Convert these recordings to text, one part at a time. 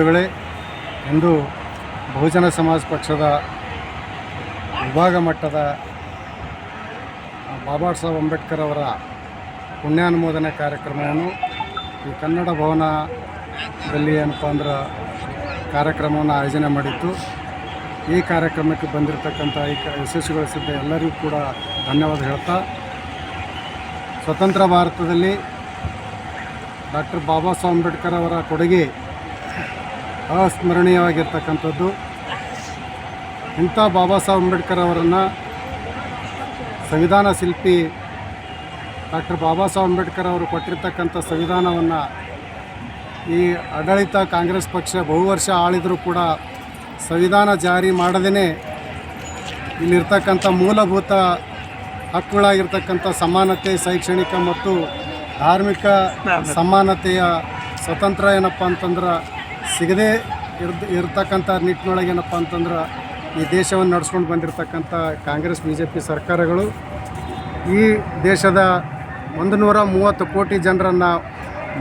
ಬಂಧುಗಳೇ, ಇಂದು ಬಹುಜನ ಸಮಾಜ ಪಕ್ಷದ ವಿಭಾಗ ಮಟ್ಟದ ಬಾಬಾ ಸಾಹೇಬ್ ಅಂಬೇಡ್ಕರ್ ಅವರ ಪುಣ್ಯಾನುಮೋದನೆ ಕಾರ್ಯಕ್ರಮವನ್ನು ಈ ಕನ್ನಡ ಭವನದಲ್ಲಿ ಏನಪ್ಪ ಅಂದ್ರೆ ಕಾರ್ಯಕ್ರಮವನ್ನು ಆಯೋಜನೆ ಮಾಡಿತ್ತು. ಈ ಕಾರ್ಯಕ್ರಮಕ್ಕೆ ಬಂದಿರತಕ್ಕಂಥ ಈ ಕ- ಯಶಸ್ವಿಗೊಳಿಸಿದ್ದ ಎಲ್ಲರಿಗೂ ಕೂಡ ಧನ್ಯವಾದ ಹೇಳ್ತಾ, ಸ್ವತಂತ್ರ ಭಾರತದಲ್ಲಿ ಡಾಕ್ಟರ್ ಬಾಬಾ ಸಾಹೇಬ್ ಅಂಬೇಡ್ಕರ್ ಅವರ ಕೊಡುಗೆ ಅಸ್ಮರಣೀಯವಾಗಿರ್ತಕ್ಕಂಥದ್ದು. ಇಂಥ ಬಾಬಾ ಸಾಹೇಬ್ ಅಂಬೇಡ್ಕರ್ ಅವರನ್ನು ಸಂವಿಧಾನ ಶಿಲ್ಪಿ ಡಾಕ್ಟರ್ ಬಾಬಾ ಸಾಹೇಬ್ ಅಂಬೇಡ್ಕರ್ ಅವರು ಕೊಟ್ಟಿರ್ತಕ್ಕಂಥ ಸಂವಿಧಾನವನ್ನು ಈ ಆಡಳಿತ ಕಾಂಗ್ರೆಸ್ ಪಕ್ಷ ಬಹು ವರ್ಷ ಆಳಿದರೂ ಕೂಡ ಸಂವಿಧಾನ ಜಾರಿ ಮಾಡದೇ ಇಲ್ಲಿರ್ತಕ್ಕಂಥ ಮೂಲಭೂತ ಹಕ್ಕುಗಳಾಗಿರ್ತಕ್ಕಂಥ ಸಮಾನತೆ ಶೈಕ್ಷಣಿಕ ಮತ್ತು ಧಾರ್ಮಿಕ. ಸಮಾನತೆಯ ಸ್ವತಂತ್ರ ಏನಪ್ಪ ಅಂತಂದ್ರೆ ಸಿಗದೇ ಇರ್ದ ಇರ್ತಕ್ಕಂಥ ನಿಟ್ಟಿನೊಳಗೆ ಏನಪ್ಪ ಅಂತಂದ್ರೆ ಈ ದೇಶವನ್ನು ನಡ್ಸ್ಕೊಂಡು ಬಂದಿರತಕ್ಕಂಥ ಕಾಂಗ್ರೆಸ್ ಬಿ ಜೆ ಪಿ ಸರ್ಕಾರಗಳು ಈ ದೇಶದ ಒಂದು ನೂರ ಮೂವತ್ತು ಕೋಟಿ ಜನರನ್ನು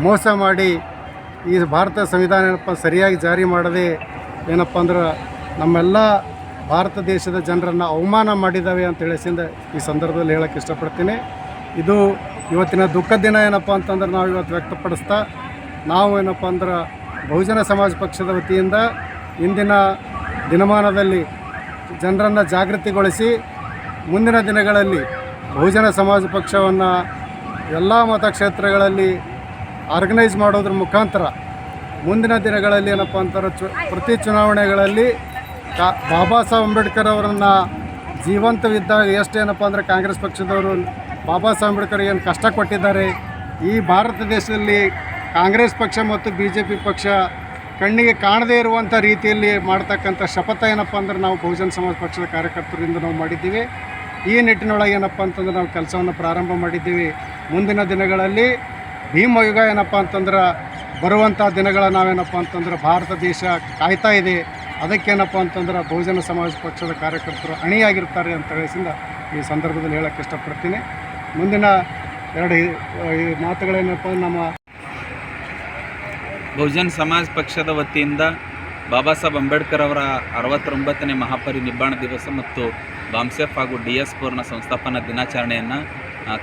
ಮೋಸ ಮಾಡಿ ಈ ಭಾರತ ಸಂವಿಧಾನ ಏನಪ್ಪ ಸರಿಯಾಗಿ ಜಾರಿ ಮಾಡದೆ ಏನಪ್ಪ ಅಂದ್ರೆ ನಮ್ಮೆಲ್ಲ ಭಾರತ ದೇಶದ ಜನರನ್ನು ಅವಮಾನ ಮಾಡಿದ್ದಾವೆ ಅಂತ ಹೇಳಿಸಿಂದ ಈ ಸಂದರ್ಭದಲ್ಲಿ ಹೇಳೋಕ್ಕೆ ಇಷ್ಟಪಡ್ತೀನಿ. ಇದು ಇವತ್ತಿನ ದುಃಖದ ದಿನ ಏನಪ್ಪ ಅಂತಂದ್ರೆ ನಾವು ಇವತ್ತು ವ್ಯಕ್ತಪಡಿಸ್ತಾ, ನಾವು ಏನಪ್ಪ ಅಂದ್ರೆ ಬಹುಜನ ಸಮಾಜ ಪಕ್ಷದ ವತಿಯಿಂದ ಇಂದಿನ ದಿನಮಾನದಲ್ಲಿ ಜನರನ್ನು ಜಾಗೃತಿಗೊಳಿಸಿ ಮುಂದಿನ ದಿನಗಳಲ್ಲಿ ಬಹುಜನ ಸಮಾಜ ಪಕ್ಷವನ್ನು ಎಲ್ಲ ಮತಕ್ಷೇತ್ರಗಳಲ್ಲಿ ಆರ್ಗನೈಸ್ ಮಾಡೋದ್ರ ಮುಖಾಂತರ ಮುಂದಿನ ದಿನಗಳಲ್ಲಿ ಏನಪ್ಪ ಅಂತಾರೆ, ಚು, ಪ್ರತಿ ಚುನಾವಣೆಗಳಲ್ಲಿ ಕಾ, ಬಾಬಾ ಸಾಹೇಬ್ ಅಂಬೇಡ್ಕರ್ ಅವರನ್ನು ಜೀವಂತವಿದ್ದಾಗ ಎಷ್ಟು ಏನಪ್ಪ ಅಂದರೆ ಕಾಂಗ್ರೆಸ್ ಪಕ್ಷದವರು ಬಾಬಾ ಸಾಹೇಬ್ ಅಂಬೇಡ್ಕರ್ ಏನು ಕಷ್ಟ ಕೊಟ್ಟಿದ್ದಾರೆ. ಈ ಭಾರತ ದೇಶದಲ್ಲಿ ಕಾಂಗ್ರೆಸ್ ಪಕ್ಷ ಮತ್ತು ಬಿ ಜೆ ಪಿ ಪಕ್ಷ ಕಣ್ಣಿಗೆ ಕಾಣದೇ ಇರುವಂಥ ರೀತಿಯಲ್ಲಿ ಮಾಡ್ತಕ್ಕಂಥ ಶಪಥ ಏನಪ್ಪ ಅಂದ್ರೆ ನಾವು ಬಹುಜನ ಸಮಾಜ ಪಕ್ಷದ ಕಾರ್ಯಕರ್ತರಿಂದ ನಾವು ಮಾಡಿದ್ದೀವಿ. ಈ ನಿಟ್ಟಿನೊಳಗೆ ಏನಪ್ಪ ಅಂತಂದ್ರೆ ನಾವು ಕೆಲಸವನ್ನು ಪ್ರಾರಂಭ ಮಾಡಿದ್ದೀವಿ. ಮುಂದಿನ ದಿನಗಳಲ್ಲಿ ಭೀಮಯುಗ ಏನಪ್ಪ ಅಂತಂದ್ರೆ ಬರುವಂಥ ದಿನಗಳ ನಾವೇನಪ್ಪ ಅಂತಂದ್ರೆ ಭಾರತ ದೇಶ ಕಾಯ್ತಾ ಇದೆ. ಅದಕ್ಕೇನಪ್ಪ ಅಂತಂದ್ರೆ ಬಹುಜನ ಸಮಾಜ ಪಕ್ಷದ ಕಾರ್ಯಕರ್ತರು ಅಣಿಯಾಗಿರ್ತಾರೆ ಅಂತ ಹೇಳಿಸಿಂದ ಈ ಸಂದರ್ಭದಲ್ಲಿ ಹೇಳಕ್ಕೆ ಇಷ್ಟಪಡ್ತೀನಿ. ಮುಂದಿನ ಎರಡು ಮಾತುಗಳೇನಪ್ಪ, ನಮ್ಮ ಬಹುಜನ್ ಸಮಾಜ್ ಪಕ್ಷದ ವತಿಯಿಂದ ಬಾಬಾ ಸಾಹೇಬ್ ಅಂಬೇಡ್ಕರ್ ಅವರ ಅರವತ್ತೊಂಬತ್ತನೇ ಮಹಾಪರಿನಿಬ್ಬಾಣ ದಿವಸ ಮತ್ತು ಬಾಮ್ಸೆಫ್ ಹಾಗೂ ಡಿ ಎಸ್ ಪೋರ್ನ ಸಂಸ್ಥಾಪನಾ ದಿನಾಚರಣೆಯನ್ನು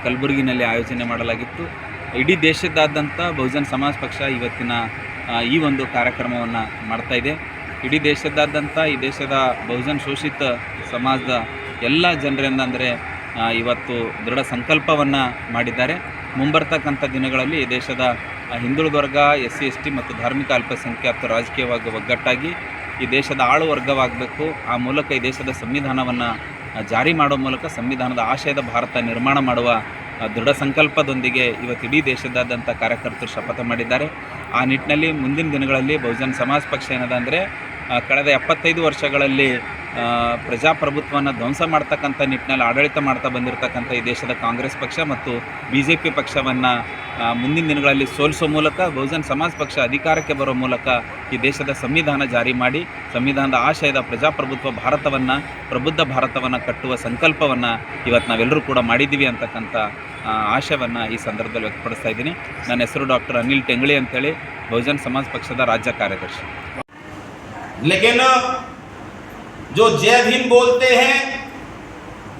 ಕಲಬುರಗಿನಲ್ಲಿ ಆಯೋಜನೆ ಮಾಡಲಾಗಿತ್ತು. ಇಡೀ ದೇಶದಾದ್ಯಂತ ಬಹುಜನ್ ಸಮಾಜ್ ಪಕ್ಷ ಇವತ್ತಿನ ಈ ಒಂದು ಕಾರ್ಯಕ್ರಮವನ್ನು ಇದೆ. ಇಡೀ ದೇಶದಾದ್ಯಂತ ಈ ದೇಶದ ಬಹುಜನ್ ಶೋಷಿತ ಸಮಾಜದ ಎಲ್ಲ ಜನರಿಂದ ಅಂದರೆ ಇವತ್ತು ದೃಢ ಸಂಕಲ್ಪವನ್ನು ಮಾಡಿದ್ದಾರೆ. ಮುಂಬರ್ತಕ್ಕಂಥ ದಿನಗಳಲ್ಲಿ ಈ ದೇಶದ ಹಿಂದುಳಿದ ವರ್ಗ ಎಸ್ ಸಿ ಎಸ್ ಟಿ ಮತ್ತು ಧಾರ್ಮಿಕ ಅಲ್ಪಸಂಖ್ಯಾತ ರಾಜಕೀಯವಾಗಿ ಒಗ್ಗಟ್ಟಾಗಿ ಈ ದೇಶದ ಆಳು ವರ್ಗವಾಗಬೇಕು. ಆ ಮೂಲಕ ಈ ದೇಶದ ಸಂವಿಧಾನವನ್ನು ಜಾರಿ ಮಾಡೋ ಮೂಲಕ ಸಂವಿಧಾನದ ಆಶಯದ ಭಾರತ ನಿರ್ಮಾಣ ಮಾಡುವ ದೃಢ ಸಂಕಲ್ಪದೊಂದಿಗೆ ಇವತ್ತು ಇಡೀ ದೇಶದಾದ್ಯಂತ ಕಾರ್ಯಕರ್ತರು ಶಪಥ ಮಾಡಿದ್ದಾರೆ. ಆ ನಿಟ್ಟಿನಲ್ಲಿ ಮುಂದಿನ ದಿನಗಳಲ್ಲಿ ಬಹುಜನ್ ಸಮಾಜ ಪಕ್ಷ ಏನದ ಅಂದರೆ ಕಳೆದ ಎಪ್ಪತ್ತೈದು ವರ್ಷಗಳಲ್ಲಿ ಪ್ರಜಾಪ್ರಭುತ್ವವನ್ನು ಧ್ವಂಸ ಮಾಡ್ತಕ್ಕಂಥ ನಿಟ್ಟಿನಲ್ಲಿ ಆಡಳಿತ ಮಾಡ್ತಾ ಬಂದಿರತಕ್ಕಂಥ ಈ ದೇಶದ ಕಾಂಗ್ರೆಸ್ ಪಕ್ಷ ಮತ್ತು ಬಿ ಜೆ ಪಿ ಪಕ್ಷವನ್ನು ಮುಂದಿನ ದಿನಗಳಲ್ಲಿ ಸೋಲಿಸೋ ಮೂಲಕ, ಬಹುಜನ್ ಸಮಾಜ್ ಪಕ್ಷ ಅಧಿಕಾರಕ್ಕೆ ಬರೋ ಮೂಲಕ ಈ ದೇಶದ ಸಂವಿಧಾನ ಜಾರಿ ಮಾಡಿ, ಸಂವಿಧಾನದ ಆಶಯದ ಪ್ರಜಾಪ್ರಭುತ್ವ ಭಾರತವನ್ನು, ಪ್ರಬುದ್ಧ ಭಾರತವನ್ನು ಕಟ್ಟುವ ಸಂಕಲ್ಪವನ್ನು ಇವತ್ತು ನಾವೆಲ್ಲರೂ ಕೂಡ ಮಾಡಿದ್ದೀವಿ ಅಂತಕ್ಕಂಥ ಆಶಯವನ್ನು ಈ ಸಂದರ್ಭದಲ್ಲಿ ವ್ಯಕ್ತಪಡಿಸ್ತಾ ಇದ್ದೀನಿ. ನನ್ನ ಹೆಸರು ಡಾಕ್ಟರ್ ಅನಿಲ್ ಟೆಂಗಳಿ ಅಂತೇಳಿ, ಬಹುಜನ್ ಸಮಾಜ್ ಪಕ್ಷದ ರಾಜ್ಯ ಕಾರ್ಯದರ್ಶಿ. लेकिन जो जय भीम बोलते हैं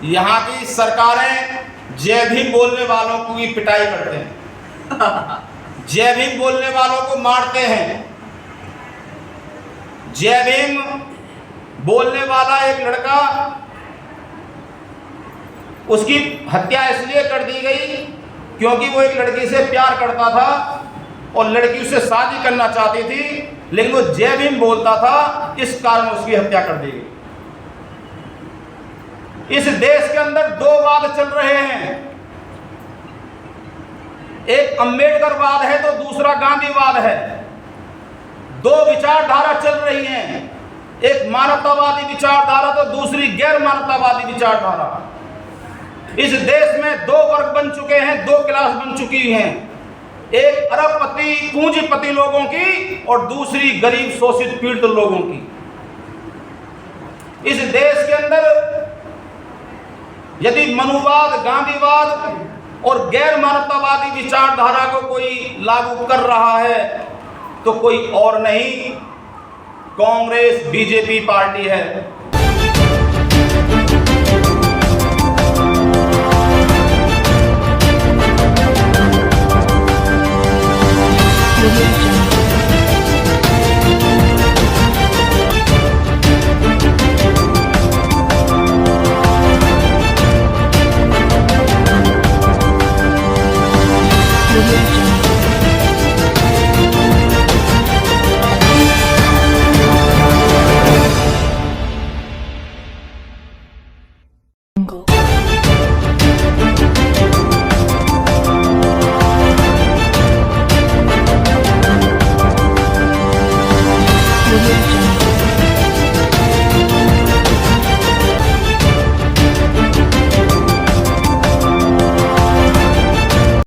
यहाँ की सरकारें जय भीम बोलने वालों की पिटाई करते हैं। जय भीम बोलने वालों को मारते हैं। जय भीम बोलने वाला एक लड़का उसकी हत्या इसलिए कर दी गई क्योंकि वो एक लड़की से प्यार करता था और लड़की उससे शादी करना चाहती थी लेकिन वो जय भीम बोलता था, इस कारण उसकी हत्या कर दी गई। इस देश के अंदर दो वाद चल रहे हैं। एक अंबेडकरवाद है तो दूसरा गांधीवाद है। दो विचारधारा चल रही हैं। एक मानवतावादी विचारधारा तो दूसरी गैर मानवतावादी विचारधारा। इस देश में दो वर्ग बन चुके हैं, दो क्लास बन चुकी हैं। एक अरबपति पूंजीपति लोगों की और दूसरी गरीब शोषित पीड़ित लोगों की। इस देश के अंदर यदि मनुवाद, गांधीवाद और गैर मानवतावादी विचारधारा को कोई लागू कर रहा है तो कोई और नहीं। कांग्रेस, बीजेपी पार्टी है।